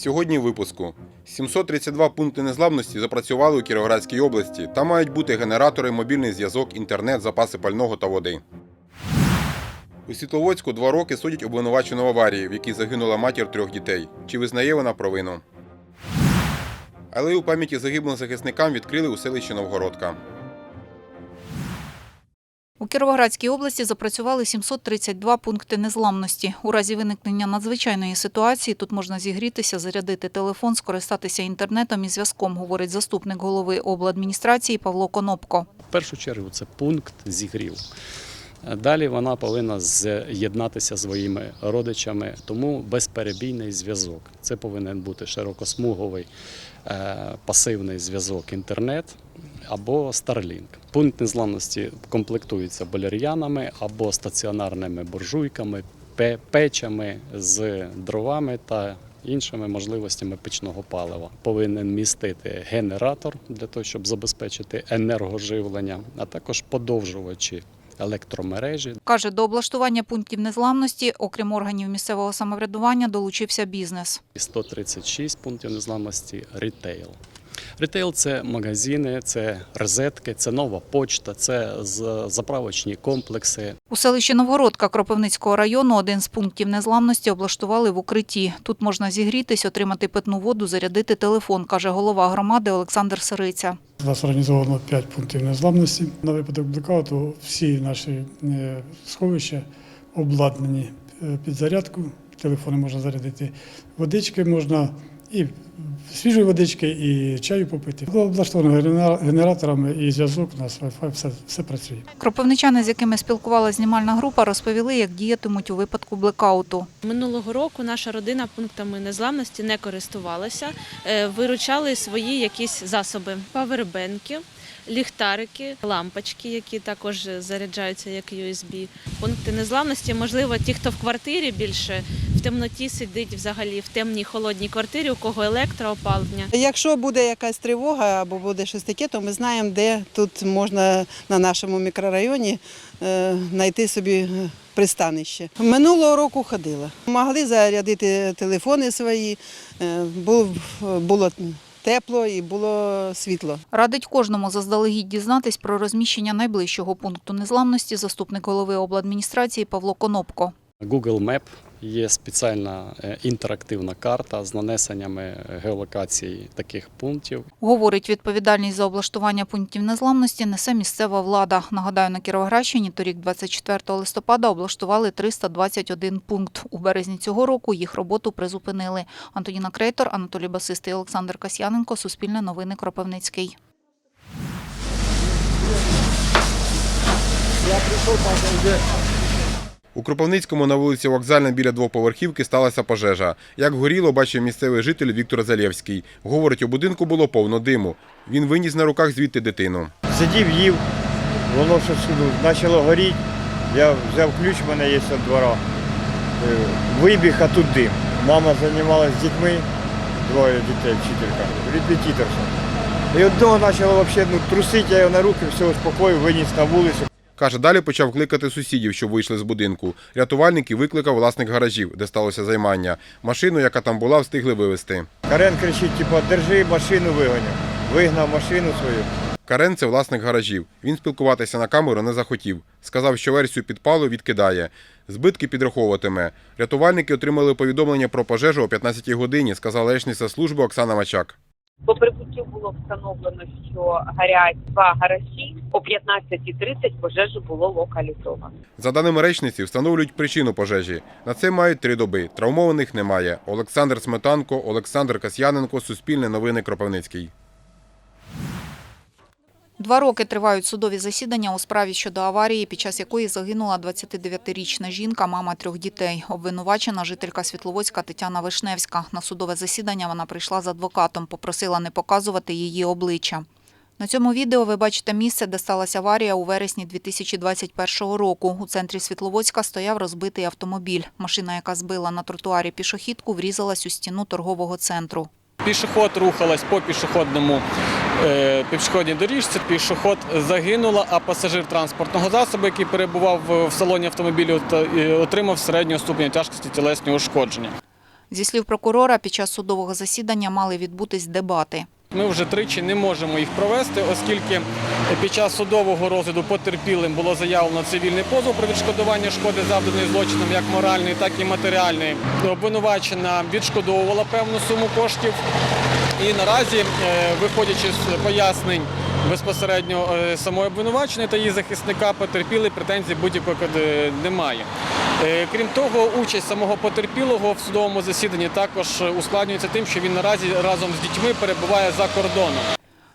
Сьогодні в випуску 732 пункти незламності запрацювали у Кіровоградській області. Там мають бути генератори, мобільний зв'язок, інтернет, запаси пального та води. У Світловодську два роки судять обвинувачену в аварії, в якій загинула матір трьох дітей. Чи визнає вона провину? Алею пам'яті загиблим захисникам відкрили у селищі Новгородка. У Кіровоградській області запрацювали 732 пункти незламності. У разі виникнення надзвичайної ситуації тут можна зігрітися, зарядити телефон, скористатися інтернетом і зв'язком, говорить заступник голови обладміністрації Павло Конопко. В першу чергу це пункт зігрів. Далі вона повинна з'єднатися своїми родичами, тому безперебійний зв'язок. Це повинен бути широкосмуговий е, пасивний зв'язок інтернет або Starlink. Пункт незламності комплектується боляр'янами або стаціонарними буржуйками, пе- печами з дровами та іншими можливостями печного палива. Повинен містити генератор для того, щоб забезпечити енергоживлення, а також подовжувачі електромережі. Каже, до облаштування пунктів незламності, окрім органів місцевого самоврядування, долучився бізнес. і 136 пунктів незламності рітейл. Рітейл це магазини, це розетки, це нова почта, це з- заправочні комплекси. У селищі Новгородка Кропивницького району один з пунктів незламності облаштували в укритті. Тут можна зігрітись, отримати питну воду, зарядити телефон, каже голова громади Олександр Сириця. У нас організовано 5 пунктів незламності. На випадок блекауту всі наші е, сховища обладнані е, під зарядку. Телефони можна зарядити, водички можна і свіжої водички, і чаю попити. Було облаштовано генераторами і зв'язок у нас Wi-Fi, все, все працює. Кропивничани, з якими спілкувалася знімальна група, розповіли, як діятимуть у випадку блекауту. Минулого року наша родина пунктами незламності не користувалася, Е, виручали свої якісь засоби: павербенки, ліхтарики, лампочки, які також заряджаються як USB. Пункти незламності, можливо, ті, хто в квартирі більше в темноті сидить взагалі в темній холодній квартирі, у кого електроопалення. Якщо буде якась тривога або буде щось таке, то ми знаємо, де тут можна на нашому мікрорайоні е, знайти собі е, пристанище. Минулого року ходила. Могли зарядити телефони свої, е, було, тепло і було світло. Радить кожному заздалегідь дізнатись про розміщення найближчого пункту незламності заступник голови обладміністрації Павло Конопко. Google Map є спеціальна е, інтерактивна карта з нанесеннями геолокації таких пунктів. Говорить, відповідальність за облаштування пунктів незламності несе місцева влада. Нагадаю, на Кіровоградщині торік 24 листопада облаштували 321 пункт. У березні цього року їх роботу призупинили. Антоніна Крейтор, Анатолій Басистий, Олександр Касьяненко, Суспільне новини Кропивницький. У Кропивницькому на вулиці Вокзальна біля двоповерхівки сталася пожежа. Як горіло, бачив місцевий житель Віктор Залєвський. Говорить, у будинку було повно диму. Він виніс на руках звідти дитину. Сидів, їв, воно щось почало горіти. Я взяв ключ, в мене є з двора. Е, Вибіг, а тут дим. Мама займалася з дітьми, двоє дітей, вчителька, репетиторша. І одного почало взагалі ну, трусити, я його на руки, все успокоїв, виніс на вулицю. Каже, далі почав кликати сусідів, що вийшли з будинку. Рятувальники викликав власник гаражів, де сталося займання. Машину, яка там була, встигли вивезти. Карен кричить, типу, держи машину вигоню. Вигнав машину свою. Карен це власник гаражів. Він спілкуватися на камеру не захотів. Сказав, що версію підпалу відкидає. Збитки підраховуватиме. Рятувальники отримали повідомлення про пожежу о 15-й годині, сказала речниця служби Оксана Мачак. По прибуттю було встановлено, що гарять два гаражі. О 15.30 пожежу було локалізовано. За даними речниці, встановлюють причину пожежі. На це мають три доби. Травмованих немає. Олександр Сметанко, Олександр Касьяненко, Суспільне новини Кропивницький. Два роки тривають судові засідання у справі щодо аварії, під час якої загинула 29-річна жінка, мама трьох дітей. Обвинувачена жителька Світловодська Тетяна Вишневська. На судове засідання вона прийшла з адвокатом, попросила не показувати її обличчя. На цьому відео ви бачите місце, де сталася аварія у вересні 2021 року. У центрі Світловодська стояв розбитий автомобіль. Машина, яка збила на тротуарі пішохідку, врізалась у стіну торгового центру. Пішоход рухалась по пішохідному е, пішохідній доріжці. Пішоход загинула, а пасажир транспортного засобу, який перебував в салоні автомобілю, е, отримав середнього ступеня тяжкості тілесні ушкодження. Зі слів прокурора, під час судового засідання мали відбутись дебати. Ми вже тричі не можемо їх провести, оскільки під час судового розгляду потерпілим було заявлено цивільний позов про відшкодування шкоди, завданої злочином, як моральної, так і матеріальної. Обвинувачена відшкодовувала певну суму коштів. І наразі, е, виходячи з пояснень безпосередньо е, самої обвинуваченої та її захисника, потерпілий претензій будь-якої е, немає. Е, Крім того, участь самого потерпілого в судовому засіданні також ускладнюється тим, що він наразі разом з дітьми перебуває за кордоном.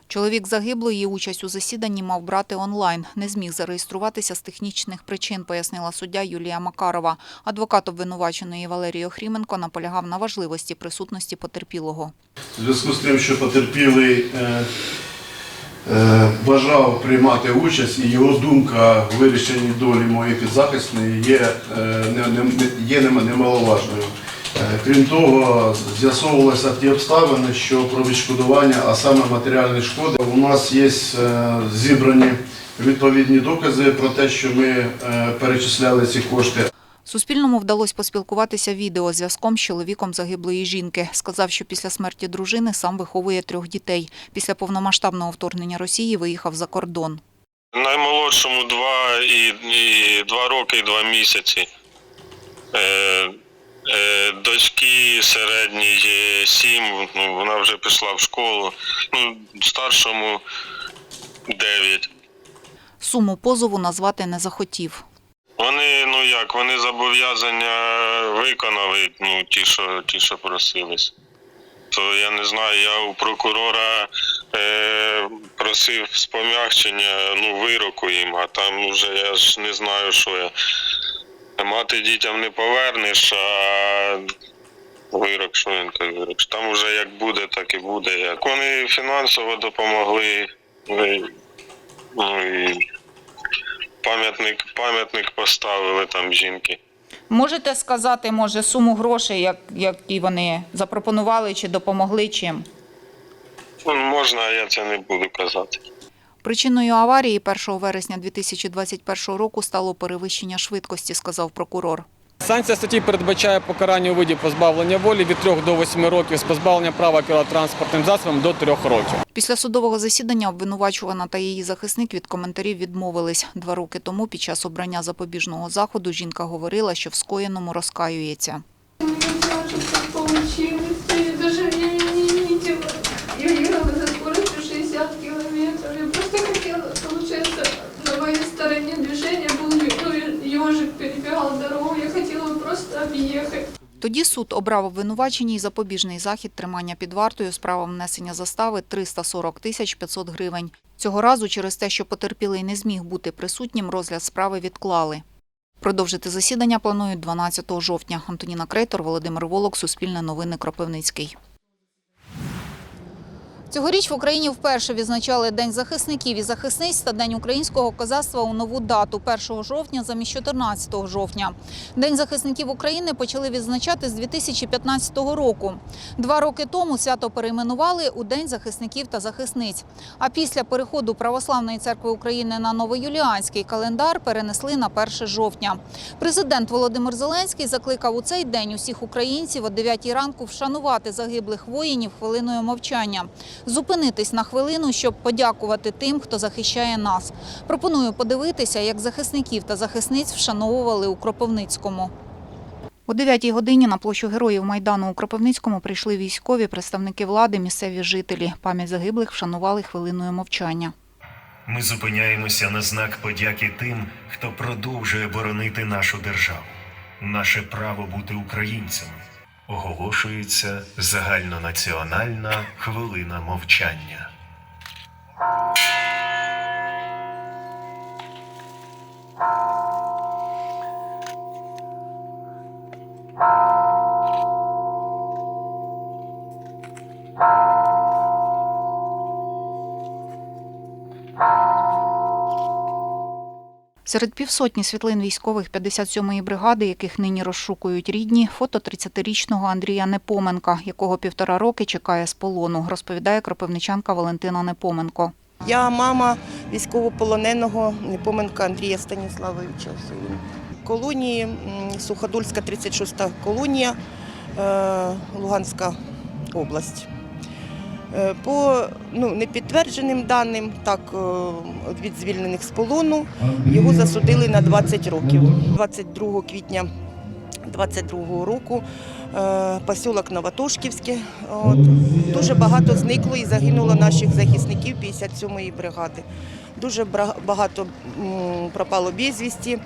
Чоловік загиблої участь у засіданні мав брати онлайн. Не зміг зареєструватися з технічних причин, пояснила суддя Юлія Макарова. Адвокат обвинуваченої Валерій Охріменко наполягав на важливості присутності потерпілого. В зв'язку з тим, що потерпілий е, е, бажав приймати участь, і його думка в вирішенні долі моєї підзахисної є, е, є нем- немаловажною. Е, Крім того, з'ясовувалися ті обставини, що про відшкодування, а саме матеріальні шкоди, у нас є е, зібрані відповідні докази про те, що ми е, перечисляли ці кошти. Суспільному вдалося поспілкуватися відеозв'язком з чоловіком загиблої жінки. Сказав, що після смерті дружини сам виховує трьох дітей. Після повномасштабного вторгнення Росії виїхав за кордон. Наймолодшому два і, і два роки і два місяці. Е, е, дочки середній сім, ну, вона вже пішла в школу. Ну, старшому дев'ять. Суму позову назвати не захотів. Ну як, вони зобов'язання виконали, ну, ті, що, ті, що просились. То я не знаю, я у прокурора е, просив спом'якчення, ну, вироку їм, а там вже я ж не знаю, що я. Мати дітям не повернеш, а вирок, що той вирок. Там вже як буде, так і буде. Як вони фінансово допомогли, ну, і- ну пам'ятник, пам'ятник поставили там жінки. Можете сказати, може, суму грошей, як, які вони запропонували чи допомогли чим? Ну, можна, а я це не буду казати. Причиною аварії 1 вересня 2021 року стало перевищення швидкості, сказав прокурор. Санкція статті передбачає покарання у виді позбавлення волі від 3 до 8 років з позбавлення права керувати транспортним засобом до 3 років. Після судового засідання обвинувачувана та її захисник від коментарів відмовились. Два роки тому під час обрання запобіжного заходу жінка говорила, що в скоєному розкаюється. Не знаю, что так Тоді суд обрав обвинуваченій запобіжний захід тримання під вартою з правом внесення застави 340 тисяч 500 гривень. Цього разу через те, що потерпілий не зміг бути присутнім, розгляд справи відклали. Продовжити засідання планують 12 жовтня. Антоніна Крейтор, Володимир Волок, Суспільне новини, Кропивницький. Цьогоріч в Україні вперше відзначали День захисників і захисниць та День українського козацтва у нову дату 1 жовтня замість 14 жовтня. День захисників України почали відзначати з 2015 року. Два роки тому свято перейменували у День захисників та захисниць. А після переходу Православної церкви України на новоюліанський календар перенесли на 1 жовтня. Президент Володимир Зеленський закликав у цей день усіх українців о 9 ранку вшанувати загиблих воїнів хвилиною мовчання, зупинитись на хвилину, щоб подякувати тим, хто захищає нас. Пропоную подивитися, як захисників та захисниць вшановували у Кропивницькому. О 9 годині на площу Героїв Майдану у Кропивницькому прийшли військові, представники влади, місцеві жителі. Пам'ять загиблих вшанували хвилиною мовчання. Ми зупиняємося на знак подяки тим, хто продовжує боронити нашу державу, наше право бути українцями. Оголошується загальнонаціональна хвилина мовчання. Серед півсотні світлин військових 57-ї бригади, яких нині розшукують рідні, фото 30-річного Андрія Непоменка, якого півтора роки чекає з полону, розповідає кропивничанка Валентина Непоменко. Я мама військовополоненого Непоменка Андрія Станіславовича. Колонії Суходольська 36 колонія. е, Луганська область. Е, По ну, непідтвердженим даним, так е, від звільнених з полону, його засудили на 20 років. 22 квітня 22 року е, посілок Новотошківське. От. Дуже багато зникло і загинуло наших захисників 57-ї бригади. Дуже багато пропало безвісті.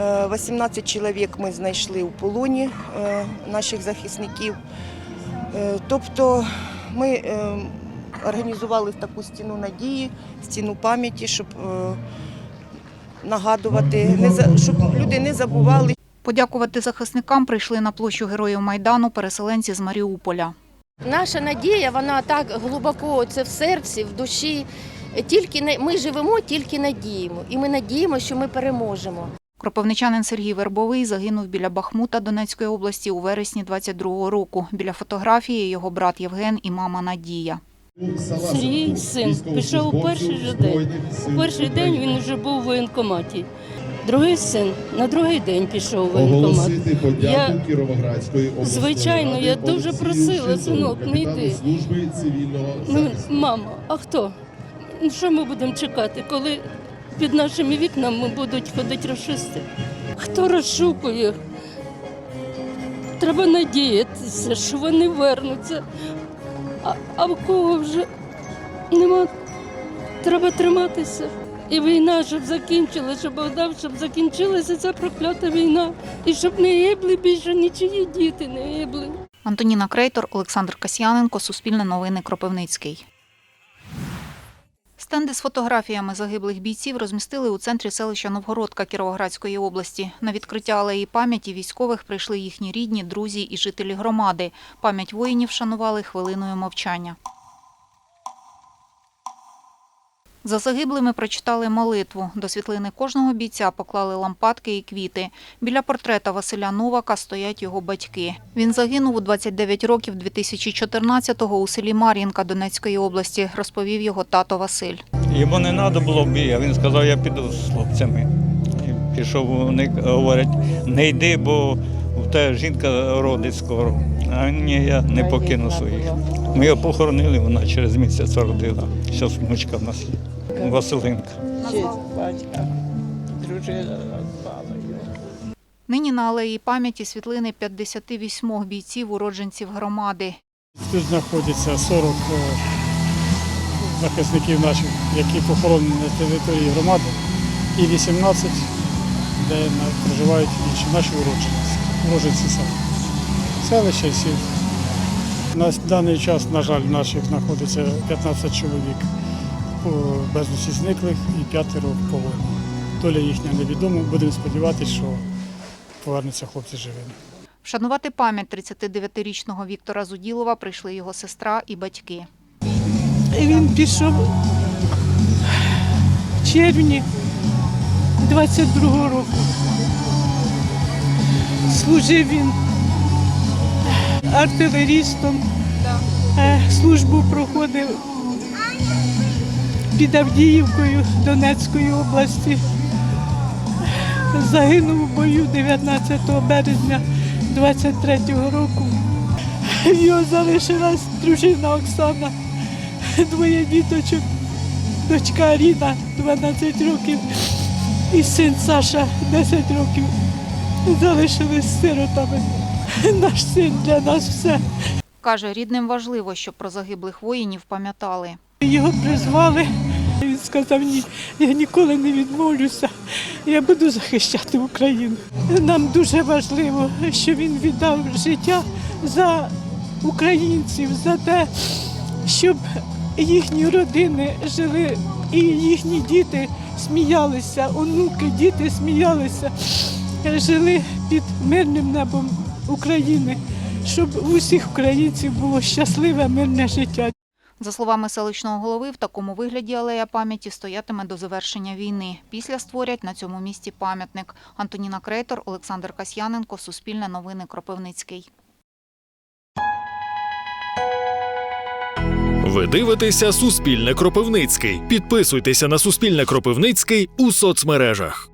Е, 18 чоловік ми знайшли у полоні наших захисників. Тобто ми е, організували таку стіну надії, стіну пам'яті, щоб е, нагадувати, не за- щоб люди не забували. Подякувати захисникам прийшли на площу Героїв Майдану переселенці з Маріуполя. Наша надія, вона так глибоко це в серці, в душі. Тільки ми живемо, тільки надіємо. І ми надіємо, що ми переможемо. Кропивничанин Сергій Вербовий загинув біля Бахмута Донецької області у вересні 22-го року. Біля фотографії його брат Євген і мама Надія. Сергій син пішов у перший же день. У перший день він вже був у воєнкоматі. Другий син на другий день пішов у воєнкомат. Я- Звичайно, я дуже просила, синок, не йди. Ну, мама, а хто? Ну, Що ми будемо чекати, коли під нашими вікнами будуть ходити расисти? Хто розшукує? Треба надіятися, що вони вернуться. А, а в кого вже нема. Треба триматися. І війна, щоб закінчилася, щоб Богдан, щоб закінчилася ця проклята війна. І щоб не гибли більше нічиї діти не гибли. Антоніна Крейтор, Олександр Касьяненко, Суспільне новини Кропивницький. Стенди з фотографіями загиблих бійців розмістили у центрі селища Новгородка Кіровоградської області. На відкриття алеї пам'яті військових прийшли їхні рідні, друзі і жителі громади. Пам'ять воїнів шанували хвилиною мовчання. За загиблими прочитали молитву. До світлини кожного бійця поклали лампадки і квіти. Біля портрета Василя Новака стоять його батьки. Він загинув у 29 років 2014-го у селі Мар'їнка Донецької області, розповів його тато Василь. Йому не треба було бій, а він сказав, я піду з хлопцями. Пішов, вони говорять, не йди, бо в тебе жінка родить скоро. А ні, я не покину своїх. Ми його похоронили, вона через місяць родила. Зараз внучка в нас є. Василинка. батька, дружина назвала його. Нині на алеї пам'яті світлини 58 бійців, уродженців громади. Тут знаходиться 40 е, захисників наших, які похоронені на території громади, і 18, де проживають інші наші уродженці, уродженці сел. селища і сіл. На даний час, на жаль, наших знаходиться 15 чоловік безвісті зниклих і п'ятеро полоні. Доля їхня невідома. Будемо сподіватися, що повернуться хлопці живими. Вшанувати пам'ять 39-річного Віктора Зуділова прийшли його сестра і батьки. І Він пішов в червні 22-го року. Служив він артилерістом, Е, службу проходив під Авдіївкою Донецької області. Загинув у бою 19 березня 23-го року. Його залишилась дружина Оксана, двоє діточок, дочка Аріна 12 років і син Саша 10 років. Залишились сиротами. Наш син для нас все. Каже, рідним важливо, щоб про загиблих воїнів пам'ятали. Його призвали. Він сказав, ні, я ніколи не відмовлюся. Я буду захищати Україну. Нам дуже важливо, що він віддав життя за українців, за те, щоб їхні родини жили і їхні діти сміялися, онуки, діти сміялися, жили під мирним небом України, щоб у всіх українців було щасливе мирне життя. За словами селищного голови, в такому вигляді алея пам'яті стоятиме до завершення війни. Після створять на цьому місці пам'ятник. Антоніна Крейтор, Олександр Касьяненко, Суспільне новини Кропивницький. Ви дивитеся Суспільне Кропивницький. Підписуйтеся на Суспільне Кропивницький у соцмережах.